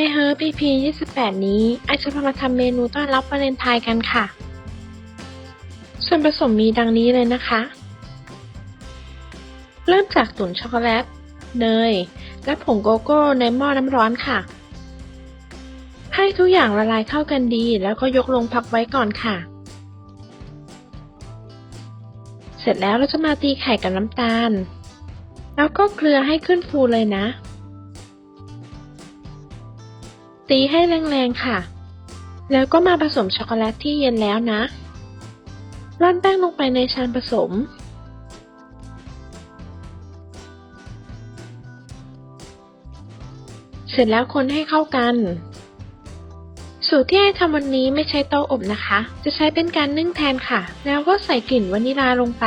My Herb EP 28 นี้ไอจะพามาทำเมนูต้อนรับวาเลนไทน์กันค่ะ ส่วนผสมมีดังนี้เลยนะคะ เริ่มจากตุ๋นช็อกโกแลต เนย และผงโกโก้ในหม้อน้ำร้อนค่ะ ให้ทุกอย่างละลายเข้ากันดีแล้วก็ยกลงพักไว้ก่อนค่ะ เสร็จแล้วเราจะมาตีไข่กับน้ำตาล แล้วก็เกลือให้ขึ้นฟูเลยนะ ตีให้แรงๆค่ะ แล้วก็มาผสมช็อกโกแลตที่เย็นแล้วนะ ร่อนแป้งลงไปในชานผสม เสร็จแล้วคนให้เข้ากัน สูตรที่ให้ทำวันนี้ไม่ใช้เตาอบนะคะ จะใช้เป็นการนึ่งแทนค่ะ แล้วก็ใส่กลิ่นวานิลาลงไป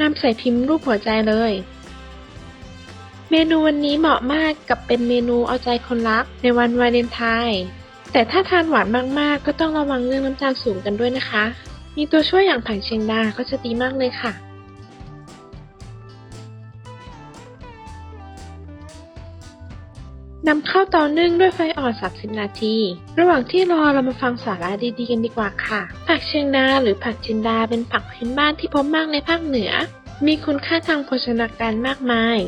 นำใส่พิมพ์รูปหัวใจเลย เมนูวันนี้เหมาะมากกับเป็นเมนูเอาใจคนรักในวันวาเลนไทน์แต่ถ้าทานหวานมากๆ ก็ต้องระวังเรื่องน้ำตาลสูงกันด้วยนะคะ มีตัวช่วยอย่างผังเชียงดาก็จะดีมากเลยค่ะนำเข้าเตานึ่งด้วยไฟอ่อน 30 นาที ระหว่างที่รอเรามาฟังสาระดีๆกันดีกว่าค่ะ ผักเชียงดาหรือผักจินดาเป็นผักพื้นบ้านที่พบมากในภาคเหนือ มีคุณค่าทางโภชนาการมากมาย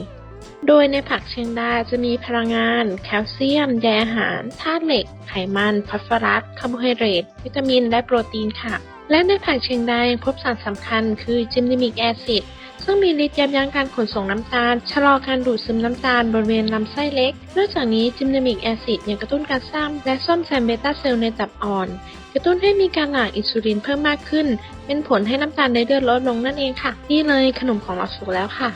โดยในผักเชียงดาจะมีพลังงาน แคลเซียม แดอาหารธาตุเหล็ก ไขมัน ฟอสฟอรัส คาร์โบไฮเดรต วิตามิน และโปรตีนค่ะ และในผักเชียงดายังพบสารสำคัญคือจิมนิมิกแอซิด ซึ่งมีฤทธิ์ยับยั้งการขนส่งน้ำตาล ชะลอการดูดซึมน้ำตาลบริเวณลำไส้เล็ก นอกจากนี้จิมนมิกแอซิดยังกระตุ้นการสร้างและซ่อมแซมเบต้าเซลล์ในตับอ่อน กระตุ้นให้มีการหลั่งอินซูลินเพิ่มมากขึ้น เป็นผลให้น้ำตาลในเลือดลดลงนั่นเองค่ะ นี่เลยขนมของเราสุกแล้วค่ะ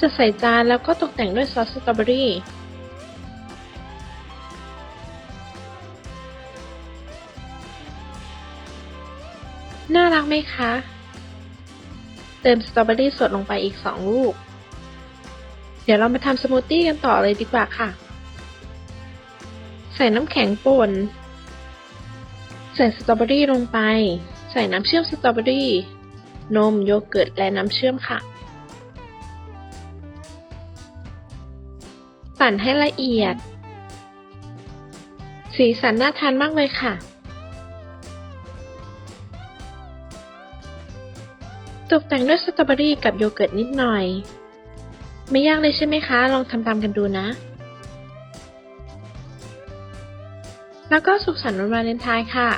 จะใส่จานแล้วก็ตกแต่งด้วยซอสสตรอเบอรี่น่ารักไหมคะ เติมสตรอเบอรี่สดลงไปอีก 2 ลูก เดี๋ยวเรามาทำสมูทตี้กันต่อเลยดีกว่าค่ะ ใส่น้ำแข็งป่น ใส่สตรอเบอรี่ลงไป ใส่น้ำเชื่อมสตรอเบอรี่ นมโยเกิร์ตและน้ำเชื่อมค่ะ ปั่นให้ละเอียด สีสันน่าทานมากเลยค่ะ ตกแต่งด้วยสตรอเบอรี่กับโยเกิร์ตนิดหน่อย ไม่ยากเลยใช่ไหมคะ ลองทำตามกันดูนะ แล้วก็สุขสันต์วันวาเลนไทน์ค่ะ